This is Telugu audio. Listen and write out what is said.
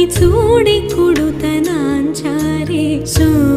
చూడి కుడుతనాంచారే. సో